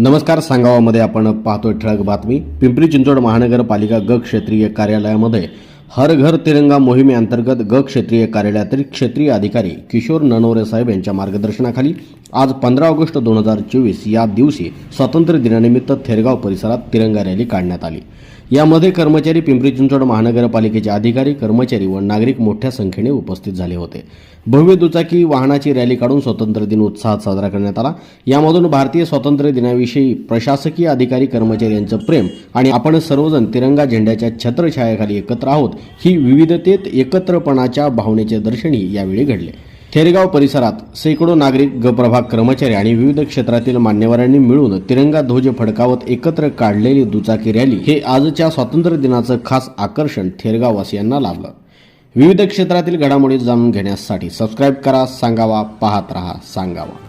नमस्कार सांगावामध्ये आपण पाहतोय ठळक बातमी. पिंपरी चिंचवड महानगरपालिका ग क्षेत्रीय कार्यालयामध्ये हर घर तिरंगा मोहिमेअंतर्गत ग क्षेत्रीय कार्यालयातील क्षेत्रीय अधिकारी किशोर ननवरे साहेब यांच्या मार्गदर्शनाखाली आज पंधरा ऑगस्ट दोन हजार चोवीस या दिवशी स्वातंत्र्य दिनानिमित्त थेरगाव परिसरात तिरंगा रॅली काढण्यात आली. यामध्ये कर्मचारी पिंपरी चिंचवड महानगरपालिकेचे अधिकारी कर्मचारी व नागरिक मोठ्या संख्येने उपस्थित झाले होते. भव्य दुचाकी वाहनाची रॅली काढून स्वातंत्र्य दिन उत्साहात साजरा करण्यात आला. यामधून भारतीय स्वातंत्र्य दिनाविषयी प्रशासकीय अधिकारी कर्मचारी यांचं प्रेम आणि आपण सर्वजण तिरंगा झेंड्याच्या छत्रछायाखाली एकत्र आहोत ही विविधतेत एकत्रपणाच्या भावनेचे दर्शनी यावेळी घडले. थेरगाव परिसरात शेकडो नागरिक गप्रभाग कर्मचारी आणि विविध क्षेत्रातील मान्यवरांनी मिळून तिरंगा ध्वज फडकावत एकत्र काढलेली दुचाकी रॅली हे आजच्या स्वातंत्र्य दिनाचं खास आकर्षण थेरगाववासियांना लाभलं. विविध क्षेत्रातील घडामोडी जाणून घेण्यासाठी सबस्क्राईब करा सांगावा पाहत रहा सांगावा.